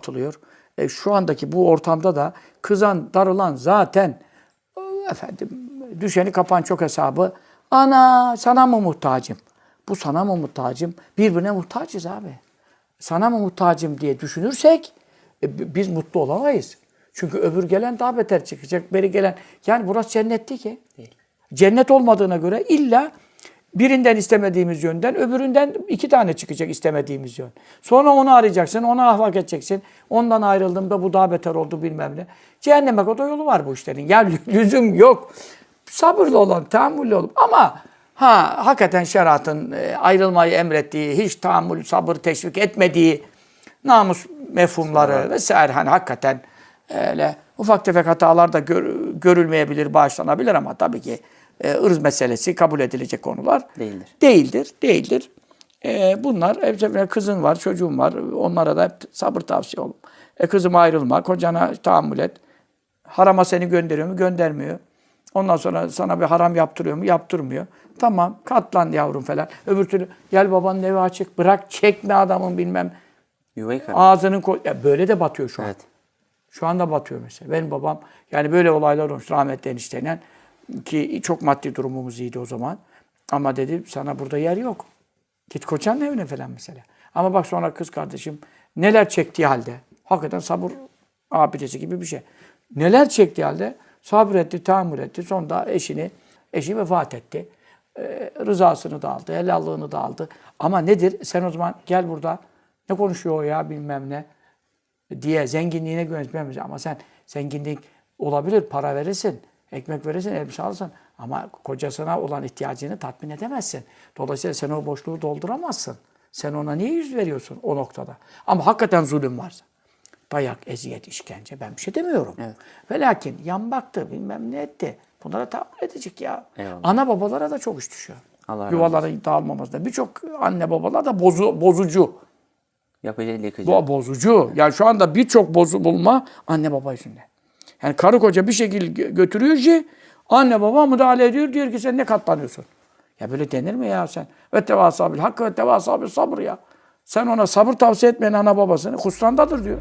atılıyor. E, şu andaki bu ortamda da kızan, darılan zaten e, efendim düşeni kapan çok hesabı. Ana sana mı muhtacım? Bu sana mı muhtacım? Birbirine muhtacız abi. Sana mı muhtacım diye düşünürsek e, biz mutlu olamayız. Çünkü öbür gelen daha beter çıkacak. Beri gelen yani burası cennet değil ki. Cennet olmadığına göre illa birinden istemediğimiz yönden, öbüründen iki tane çıkacak istemediğimiz yön. Sonra onu arayacaksın, ona ahlak edeceksin. Ondan ayrıldığımda bu daha beter oldu bilmem ne. Cehenneme kadar yolu var bu işlerin. Ya lü- lüzum yok. Sabırlı olan, tahammüllü olup ama ha hakikaten şeriatın e, ayrılmayı emrettiği, hiç tahammül, sabır teşvik etmediği namus mefhumları vesaire hani hakikaten öyle ufak tefek hatalar da gör- görülmeyebilir, bağışlanabilir ama tabii ki e, ırz meselesi kabul edilecek konular Değildir. Değildir, değildir. E, bunlar hepsi kızın var, çocuğun var. Onlara da hep sabır tavsiye olun. E, kızım ayrılma, kocana tahammül et. Harama seni gönderiyor mu? Göndermiyor. Ondan sonra sana bir haram yaptırıyor mu? Yaptırmıyor. Tamam, katlan yavrum falan. Öbür türlü gel babanın evi açık, bırak çekme adamın bilmem. Yuvayı. Ağzının koy... Ya böyle de batıyor şu an. Evet. Şu anda batıyor mesela. Benim babam yani böyle olaylar olmuş rahmetli enişteyle ki çok maddi durumumuz iyiydi o zaman. Ama dedi sana burada yer yok. Git koçanın evine falan mesela. Ama bak sonra kız kardeşim neler çektiği halde. Hakikaten sabır abidesi gibi bir şey. Neler çektiği halde sabretti, tahammül etti. Sonunda eşini, eşi vefat etti. Ee, rızasını da aldı, helallığını da aldı. Ama nedir? Sen o zaman gel burada ne konuşuyor o ya bilmem ne diye zenginliğine güvenmemiz ama sen zenginlik olabilir para verirsin ekmek verirsin elbise alırsın ama kocasına olan ihtiyacını tatmin edemezsin. Dolayısıyla sen o boşluğu dolduramazsın. Sen ona niye yüz veriyorsun o noktada? Ama hakikaten zulüm varsa. Dayak, eziyet, işkence ben bir şey demiyorum. Evet. Ve lakin yan baktı bilmem ne etti. Bunlara tahammül edecek ya. Eyvallah. Ana babalara da çok iş düşüyor. Allah Yuvaların dağılmamasında. Birçok anne babalar da bozu, bozucu. Yapıcı yıkıcı. Bu bozucu. Yani şu anda birçok bozu bulma anne baba yüzünden. Yani karı koca bir şekilde gö- götürüyor ki anne baba müdahale ediyor diyor ki sen ne katlanıyorsun? Ya böyle denir mi ya sen? Ve tevasabil hakkı ve tevasabil sabır ya. Sen ona sabır tavsiye etmeyen ana babasını husrandadır diyor.